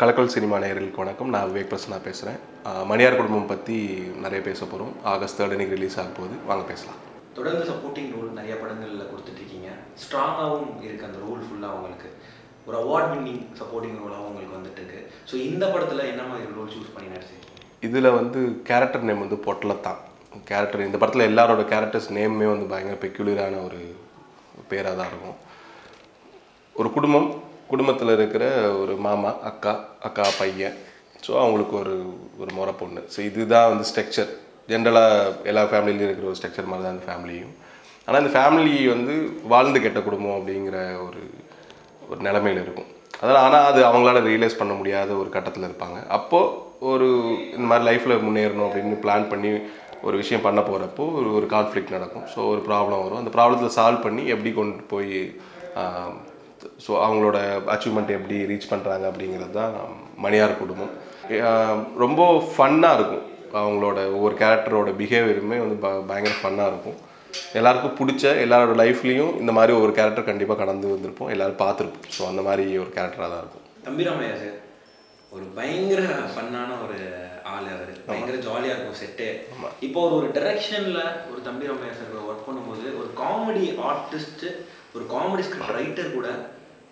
கலக்கல் cinema நேயர்களுக்கு வணக்கம். நான் விவேக் பிரசன்னா பேசுகிறேன் மணியார் குடும்பம் பற்றி நிறைய பேச போகிறோம் ஆகஸ்ட் தேர்ட் அன்னைக்கு ரிலீஸ் ஆக போகுது. வாங்க பேசலாம். தொடர்ந்து சப்போர்ட்டிங் ரோல் நிறைய படங்களில் கொடுத்துட்ருக்கீங்க. ஸ்ட்ராங்காகவும் இருக்குது அந்த ரோல் ஃபுல்லாக உங்களுக்கு. ஒரு அவார்ட் வின்னிங் சப்போர்ட்டிங் ரோலாகவும் உங்களுக்கு வந்துட்டு இருக்கு ஸோ இந்த படத்தில் என்ன மாதிரி ரோல் சூஸ் பண்ணி நடிச்சிருக்கீங்க? இதில் வந்து கேரக்டர் நேம் வந்து பொட்டலத்தான் கேரக்டர் இந்த படத்தில் எல்லாரோட கேரக்டர்ஸ் நேமுமே வந்து பயங்கர பெக்யூலரான ஒரு பேராக தான் இருக்கும். ஒரு குடும்பம் குடும்பத்தில் இருக்கிற ஒரு மாமா அக்கா அக்கா பையன். ஸோ அவங்களுக்கு ஒரு ஒரு முறை பொண்ணு. ஸோ இதுதான் வந்து ஸ்ட்ரக்சர் ஜென்ரலாக எல்லா ஃபேமிலியிலையும் இருக்கிற ஒரு ஸ்ட்ரக்சர் மாதிரி தான் அந்த ஃபேமிலியும் ஆனால் இந்த ஃபேமிலி வந்து வாழ்ந்து கெட்ட குடும்பம் அப்படிங்கிற ஒரு ஒரு நிலமையில் இருக்கும். அதனால் ஆனால் அது அவங்களால ரியலைஸ் பண்ண முடியாத ஒரு கட்டத்தில் இருப்பாங்க. அப்போது ஒரு இந்த மாதிரி லைஃப்பில் முன்னேறணும் அப்படின்னு பிளான் பண்ணி ஒரு விஷயம் பண்ண போகிறப்போ ஒரு ஒரு கான்ஃப்ளிக் நடக்கும். ஸோ ஒரு ப்ராப்ளம் வரும். அந்த ப்ராப்ளத்தில் சால்வ் பண்ணி எப்படி கொண்டு போய் ஸோ அவங்களோட அச்சீவ்மெண்ட் எப்படி ரீச் பண்ணுறாங்க அப்படிங்கிறது தான் மணியார் குடும்பம். ரொம்ப ஃபன்னாக இருக்கும். அவங்களோட ஒவ்வொரு கேரக்டரோட பிஹேவியருமே வந்து ப பயங்கர ஃபன்னாக இருக்கும். எல்லாருக்கும் பிடிச்ச எல்லாரோட லைஃப்லேயும் இந்த மாதிரி ஒரு கேரக்டர் கண்டிப்பாக கடந்து வந்திருப்போம். எல்லாரும் பார்த்துருப்போம். ஸோ அந்த மாதிரி ஒரு கேரக்டராக தான் இருக்கும். தம்பிராமையா சார் ஒரு பயங்கர ஃபன்னான ஒரு ஆள் அவர். பயங்கர ஜாலியாக இருக்கும் செட்டே இப்போ ஒரு ஒரு டைரக்ஷனில் ஒரு தம்பிராமையா சார் ஒர்க் பண்ணும்போது ஒரு காமெடி ஆர்டிஸ்ட்டு ஒரு காமெடி ஸ்கிரிப்ட் ரைட்டர் கூட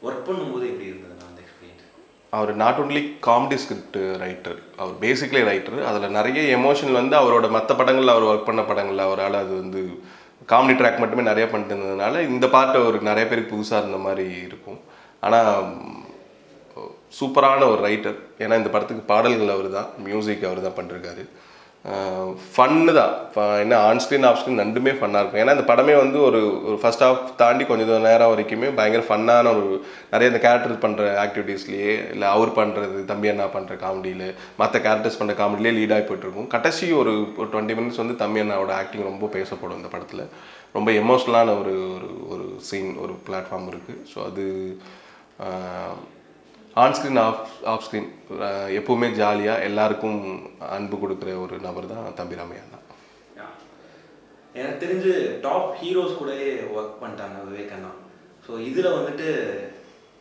ஒர்க் பண்ணும்போது எப்படி இருந்ததுன்னா அந்த experience our not only comedy script writer our basically writer அதில் நிறைய எமோஷன் வந்து அவரோட மற்ற படங்களில் அவர் ஒர்க் பண்ண படங்களில் அவரால் அது வந்து காமெடி ட்ராக் மட்டுமே நிறைய பண்ணிட்டு இருந்ததுனால இந்த பாட்டு ஒரு நிறைய பேருக்கு புதுசாக இருந்த மாதிரி இருக்கும். ஆனால் சூப்பரான ஒரு ரைட்டர் ஏன்னா இந்த படத்துக்கு பாடல்கள் அவர் தான் மியூசிக் அவர் தான் பண்ணிருக்காரு. ஃபன்னு தான். ஃப- என்ன ஆன்ஸ்க்ரீன் ஆஃப் ஸ்க்ரீன் ரெண்டுமே ஃபன்னாக இருக்கும். ஏன்னா இந்த படமே வந்து ஒரு ஒரு ஃபர்ஸ்ட் ஆஃப் தாண்டி கொஞ்சம் நேரம் வரைக்குமே பயங்கர ஃபன்னான ஒரு நிறைய இந்த கேரக்டர் பண்ணுற ஆக்டிவிட்டீஸ்லேயே இல்லை அவர் பண்ணுறது தம்பி அண்ணா பண்ணுற காமெடியில் மற்ற கேரக்டர்ஸ் பண்ணுற காமெடியிலே லீடாகி போயிட்டுருக்கும். கடைசி ஒரு ஒரு டுவெண்ட்டி மினிட்ஸ் வந்து தம்பி அண்ணாவோட ஆக்டிங் ரொம்ப பேசப்படும் இந்த படத்தில். ரொம்ப எமோஷ்னலான ஒரு ஒரு ஒரு சீன் ஒரு பிளாட்ஃபார்ம் இருக்குது ஸோ அது on screen off off screen எப்பவுமே ஜாலியாக எல்லாருக்கும் அன்பு கொடுக்குற ஒரு நபர் தான் தம்பி ராமையா தான். எனக்கு தெரிஞ்சு டாப் ஹீரோஸ் கூடயே ஒர்க் பண்ணிட்டாங்க விவேகண்ணா ஸோ இதில் வந்துட்டு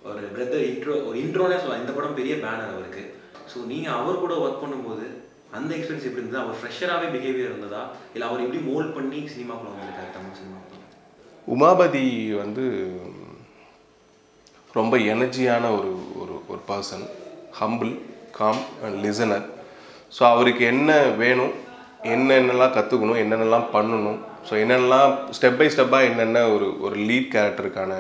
ஒரு பிரதர் இன்ட்ரோ ஒரு இன்ட்ரோனே சொல்லலாம். இந்த படம் பெரிய பேனர் அவருக்கு. ஸோ நீங்கள் அவர் கூட ஒர்க் பண்ணும்போது அந்த எக்ஸ்பீரியன்ஸ் எப்படி இருந்தது? அவர் ஃப்ரெஷராகவே பிஹேவியர் இருந்ததா? இல்லை அவர் எப்படி மோல்ட் பண்ணி சினிமாக்குள்ள வந்திருக்காரு தமிழ் சினிமாக்குள்ள உமாபதி வந்து ரொம்ப எனர்ஜியான ஒரு ஒரு person humble calm and listener so அவருக்கு என்ன வேணும் என்னென்னலாம் கற்றுக்கணும் என்னென்னலாம் பண்ணணும் ஸோ என்னென்னலாம் ஸ்டெப் பை ஸ்டெப்பாக என்னென்ன ஒரு ஒரு லீட் கேரக்டருக்கான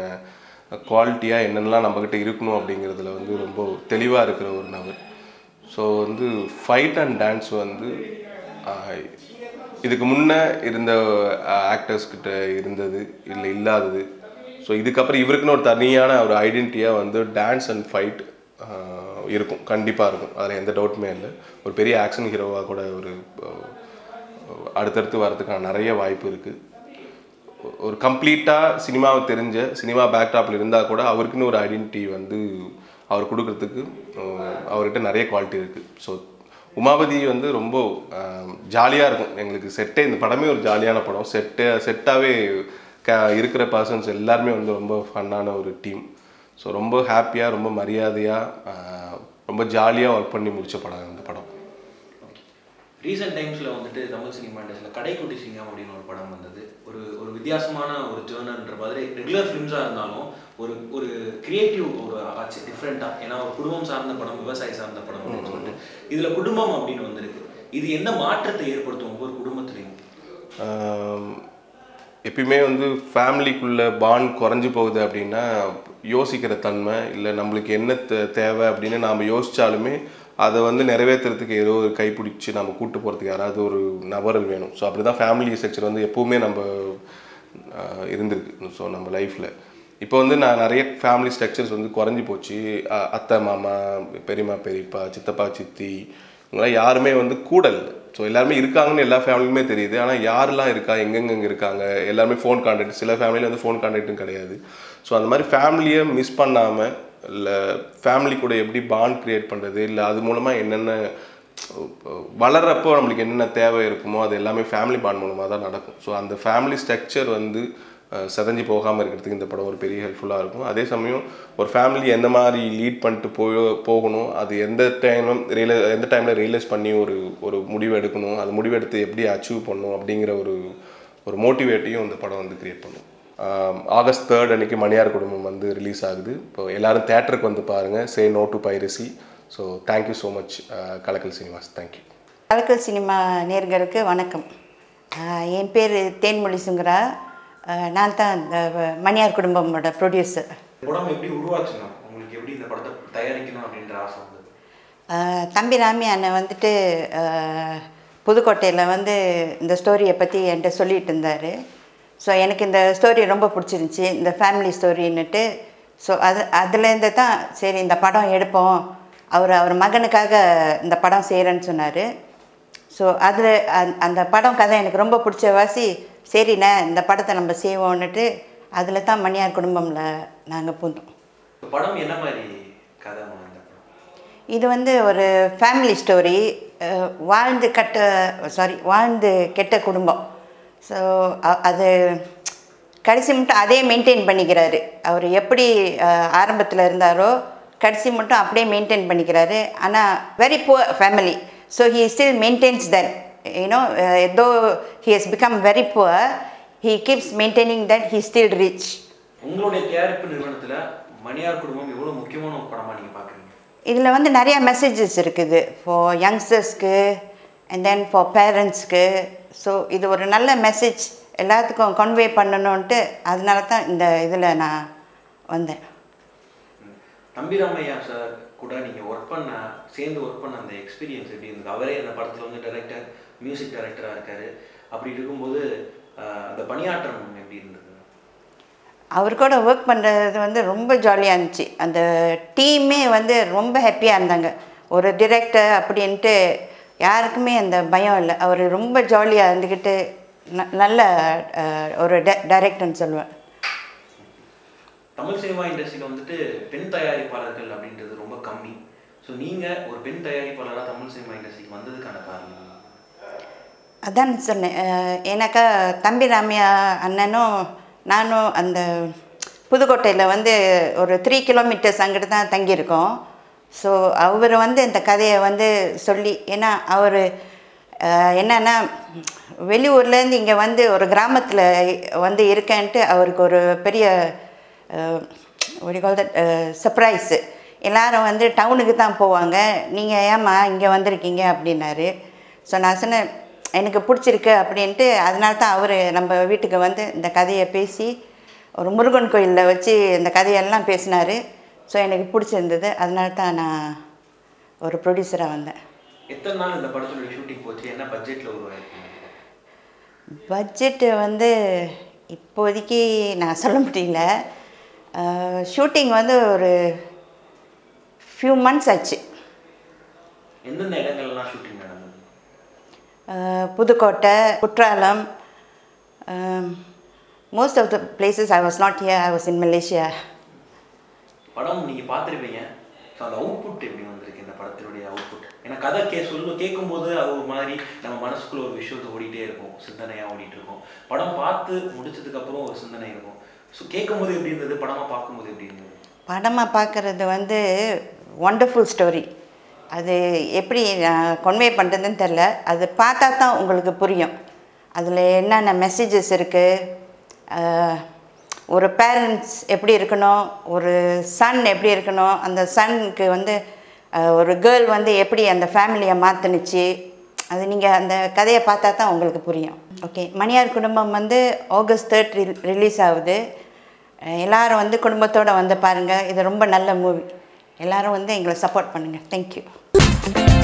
குவாலிட்டியாக என்னென்னலாம் நம்மக்கிட்ட இருக்கணும் அப்படிங்கிறதுல வந்து ரொம்ப தெளிவாக இருக்கிற ஒரு நபர். ஸோ வந்து ஃபைட் அண்ட் டான்ஸ் வந்து இதுக்கு முன்னே இருந்த ஆக்டர்ஸ்கிட்ட இருந்தது இல்லை இல்லாதது. ஸோ இதுக்கப்புறம் இவருக்குன்னு ஒரு தனியான ஒரு ஐடென்டிட்டியாக வந்து டான்ஸ் அண்ட் ஃபைட் இருக்கும். கண்டிப்பாக இருக்கும். அதில் எந்த டவுட்டுமே இல்லை. ஒரு பெரிய ஆக்ஷன் ஹீரோவாக கூட ஒரு அடுத்தடுத்து வரதுக்கான நிறைய வாய்ப்பு இருக்குது ஒரு கம்ப்ளீட்டாக சினிமாவை தெரிஞ்ச சினிமா பேக்டாப்பில் இருந்தால் கூட அவருக்குன்னு ஒரு ஐடென்டிட்டி வந்து அவர் கொடுக்கறதுக்கு அவர்கிட்ட நிறைய குவாலிட்டி இருக்குது ஸோ உமாபதி வந்து ரொம்ப ஜாலியாக இருக்கும். எங்களுக்கு செட்டே இந்த படமே ஒரு ஜாலியான படம். செட்டு செட்டாகவே க இருக்கிற பர்சன்ஸ் எல்லாருமே வந்து ரொம்ப ஃபன்னான ஒரு டீம் ஸோ ரொம்ப ஹாப்பியாக ரொம்ப மரியாதையாக ரொம்ப ஜாலியாக ஒர்க் பண்ணி முடிச்ச படம் இந்த படம். ரீசெண்ட் டைம்ஸில் வந்துட்டு தமிழ் சினிமா இண்டஸ்ட்ரியில் கடைக்குட்டி சிங்கம் அப்படின்னு ஒரு படம் வந்தது. ஒரு ஒரு வித்தியாசமான ஒரு ஜேர்னல்ன்ற மாதிரி ரெகுலர் ஃபிலிம்ஸாக இருந்தாலும் ஒரு ஒரு கிரியேட்டிவ் ஒரு ஆச்சு டிஃப்ரெண்ட்டாக ஏன்னா ஒரு குடும்பம் சார்ந்த படம் விவசாயி சார்ந்த படம் அப்படின்னு சொல்லிட்டு. இதில் குடும்பம் அப்படின்னு வந்திருக்கு. இது என்ன மாற்றத்தை ஏற்படுத்தும் ஒவ்வொரு குடும்பத்துலையும்? எப்பயுமே வந்து ஃபேமிலிக்குள்ளே பாண்ட் குறைஞ்சி போகுது அப்படின்னா யோசிக்கிற தன்மை இல்லை நம்மளுக்கு என்ன தேவை அப்படின்னு நாம் யோசித்தாலுமே அதை வந்து நிறைவேற்றுறதுக்கு ஏதோ ஒரு கைப்பிடிச்சி நம்ம கூட்டு போகிறதுக்கு யாராவது ஒரு நபர்கள் வேணும். ஸோ அப்படி தான் ஃபேமிலி ஸ்ட்ரக்சர் வந்து எப்போவுமே நம்ம இருந்திருக்கு. ஸோ நம்ம லைஃப்பில் இப்போ வந்து நான் நிறைய ஃபேமிலி ஸ்ட்ரக்சர்ஸ் வந்து குறைஞ்சி போச்சு. அத்தை மாமா பெரியம்மா பெரியப்பா சித்தப்பா சித்தி இவங்களாம் யாருமே வந்து கூட இல்லை ஸோ எல்லாருமே இருக்காங்கன்னு எல்லா ஃபேமிலியுமே தெரியுது. ஆனால் யாரெல்லாம் இருக்கா எங்கெங்கெங்க இருக்காங்க எல்லாருமே ஃபோன் கான்டாக்ட் சில ஃபேமிலியில் வந்து ஃபோன் கான்டாக்டும் கிடையாது. ஸோ அந்த மாதிரி ஃபேமிலியை மிஸ் பண்ணாமல் இல்லை ஃபேமிலி கூட எப்படி பாண்ட் க்ரியேட் பண்ணுறது இல்லை அது மூலமாக என்னென்ன வளர்றப்போ நம்மளுக்கு என்னென்ன தேவை இருக்குமோ அது எல்லாமே ஃபேமிலி பாண்ட் மூலமாக தான் நடக்கும். ஸோ அந்த ஃபேமிலி ஸ்ட்ரக்சர் வந்து செதஞ்சு போகாமல் இருக்கிறதுக்கு இந்த படம் ஒரு பெரிய ஹெல்ப்ஃபுல்லாக இருக்கும். அதே சமயம் ஒரு ஃபேமிலி எந்த மாதிரி லீட் பண்ணிட்டு போய் போகணும் அது எந்த டைமும் ரியலை எந்த டைமில் ரியலைஸ் பண்ணி ஒரு ஒரு முடிவு எடுக்கணும் அது முடிவெடுத்து எப்படி அச்சீவ் பண்ணணும் அப்படிங்கிற ஒரு ஒரு மோட்டிவேட்டையும் இந்த படம் வந்து கிரியேட் பண்ணும். ஆகஸ்ட் தேர்ட் அன்றைக்கி மணியார் குடும்பம் வந்து ரிலீஸ் ஆகுது. இப்போ எல்லாரும் தேட்டருக்கு வந்து பாருங்கள் say no to piracy so thank you so much Kalakkal cinemas thank you Kalakkal cinema நேர்களுக்கு வணக்கம். என் பேர் தேன்மொழி சுங்கரா. நான் தான் இந்த மணியார் குடும்பமோட ப்ரொடியூசர் இந்த படம் எப்படி உருவாச்சுங்க உங்களுக்கு எப்படி இந்த படத்தை தயாரிக்கணும் அப்படின்ற ஆசை வந்தது? ஆஹ் தம்பி ராமி அண்ணன் வந்துட்டு புதுக்கோட்டையில் வந்து இந்த ஸ்டோரியை பற்றி என்கிட்ட சொல்லிட்டு இருந்தார். ஸோ எனக்கு இந்த ஸ்டோரி ரொம்ப பிடிச்சிருந்துச்சி. இந்த ஃபேமிலி ஸ்டோரின்னுட்டு ஸோ அது அதுலேருந்து தான் சரி இந்த படம் எடுப்போம். அவர் அவர் மகனுக்காக இந்த படம் செய்கிறேன்னு சொன்னார். ஸோ அதில் அந்த படம் கதை எனக்கு ரொம்ப பிடிச்ச வாசி சரிண்ணே இந்த படத்தை நம்ம செய்வோன்னுட்டு அதில் தான் மணியார் குடும்பமில் நாங்கள் பூந்தோம். படம் என்ன மாதிரி கதை இது வந்து ஒரு ஃபேமிலி ஸ்டோரி வாழ்ந்து கட்ட சாரி வாழ்ந்து கெட்ட குடும்பம். ஸோ அது கடைசி மட்டும் அதே மெயின்டைன் பண்ணிக்கிறாரு. அவர் எப்படி ஆரம்பத்தில் இருந்தாரோ கடைசி மட்டும் அப்படியே மெயின்டைன் பண்ணிக்கிறாரு. ஆனால் very poor family so he still maintains that maintaining that he still rich உங்களுடைய தயாரிப்பு நிறுவனத்துல மணியார் குடும்பம் எவ்வளவு முக்கியமான ஒரு படமா நீங்க பாக்குறீங்க? இதில் வந்து நிறைய மெசேஜஸ் இருக்குது. ஃபார் யங்ஸ்டர்ஸ்க்கு அண்ட் தென் ஃபார் பேரண்ட்ஸ்க்கு ஸோ இது ஒரு நல்ல மெசேஜ் எல்லாத்துக்கும் கன்வே பண்ணணுன்ட்டு அதனால தான் இந்த இதில் நான் வந்தேன். தம்பிராமையா சார் கூட நீங்க ஒர்க் பண்ண சேர்ந்து ஒர்க் பண்ண அந்த எக்ஸ்பீரியன்ஸ் எப்படி இருந்தது? அவரே அந்த படத்துல வந்து டைரக்டர் மியூசிக் டைரக்டரா இருக்காரு. அப்படி இருக்கும்போது அந்த பணியாற்றம் எப்படி இருந்தது? அவர் கூட ஒர்க் பண்ணுறது வந்து ரொம்ப ஜாலியாக இருந்துச்சு. அந்த டீமே வந்து ரொம்ப ஹாப்பியாக இருந்தாங்க. ஒரு டிரெக்டர் அப்படின்ட்டு யாருக்குமே அந்த பயம் இல்லை. அவர் ரொம்ப ஜாலியாக இருந்துக்கிட்டு ந நல்ல ஒரு ட டைரக்டர்னு சொல்லுவேன். தமிழ் சினிமா இண்டஸ்ட்ரியில் வந்துட்டு பெண் தயாரிப்பாளர்கள் அப்படின்றது ரொம்ப கம்மி. ஸோ நீங்க ஒரு பெண் தயாரிப்பாளராக தமிழ் சினிமா இண்டஸ்ட்ரிக்கு வந்ததுக்கான காரணம்? அதான் சொன்னேன். ஏன்னாக்கா தம்பி ராமியா அண்ணனும் நானும் அந்த புதுக்கோட்டையில் வந்து ஒரு த்ரீ கிலோமீட்டர்ஸ் அங்கிட்டு தான் தங்கியிருக்கோம். ஸோ அவர் வந்து இந்த கதையை வந்து சொல்லி ஏன்னா அவர் என்னென்னா வெளியூர்லேருந்து இங்கே வந்து ஒரு கிராமத்தில் வந்து இருக்கேன்ட்டு அவருக்கு ஒரு பெரிய ஒரு கால் தட் சர்ப்ரைஸு எல்லாரும் வந்து டவுனுக்கு தான் போவாங்க. நீங்கள் ஏம்மா இங்கே வந்திருக்கீங்க? அப்படின்னாரு. ஸோ நான் சொன்னேன் எனக்கு பிடிச்சிருக்கு அப்படின்ட்டு அதனால தான் அவர் நம்ம வீட்டுக்கு வந்து இந்த கதையை பேசி ஒரு முருகன் கோயிலில் வச்சு இந்த கதையெல்லாம் பேசினார். ஸோ எனக்கு பிடிச்சிருந்தது. அதனால தான் நான் ஒரு ப்ரொடியூசராக வந்தேன். எத்தனை நாள் இந்த படத்துடைய ஷூட்டிங் போச்சு? என்ன பட்ஜெட்டில் பட்ஜெட்டு வந்து இப்போதைக்கு நான் சொல்ல முடியல. ஷூட்டிங் வந்து ஒரு ஃபியூ மந்த்ஸ் ஆச்சு. எந்தெந்த இடங்கள்லாம் shooting Pudukkottai Courtallam most of the places I was not here I was in Malaysia படம் நீங்கள் பார்த்துருப்பீங்க. ஸோ அந்த அவுட்புட் எப்படி வந்திருக்கு இந்த படத்தினுடைய அவுட்புட் ஏன்னா கதை கே சொல்லு கேட்கும்போது அது ஒரு மாதிரி நம்ம மனசுக்குள்ள ஒரு விஷயத்தை ஓடிட்டே இருக்கும். சிந்தனையாக ஓடிட்டு இருக்கும். படம் பார்த்து முடிச்சதுக்கப்புறம் ஒரு சிந்தனை இருக்கும். ஸோ கேட்கும்போது எப்படி இருந்தது? படமாக பார்க்கும்போது எப்படி இருந்தது? படமாக பார்க்குறது வந்து ஒண்டர்ஃபுல் ஸ்டோரி அது எப்படி நான் கொன்வே பண்ணுறதுன்னு தெரில அது பார்த்தா தான் உங்களுக்கு புரியும். அதில் என்னென்ன மெசேஜஸ் இருக்குது ஒரு பேரண்ட்ஸ் எப்படி இருக்கணும்? ஒரு சன் எப்படி இருக்கணும்? அந்த சன்னுக்கு வந்து ஒரு கேர்ள் வந்து எப்படி அந்த ஃபேமிலியை மாற்றினுச்சு அது நீங்கள் அந்த கதையை பார்த்தா தான் உங்களுக்கு புரியும். ஓகே மணியார் குடும்பம் வந்து ஆகஸ்ட் தேர்ட் ரிலீஸ் ஆகுது. எல்லோரும் வந்து குடும்பத்தோடு வந்து பாருங்கள் இது ரொம்ப நல்ல மூவி எல்லாரும் வந்து எங்களை சப்போர்ட் பண்ணுங்கள் தேங்க்யூ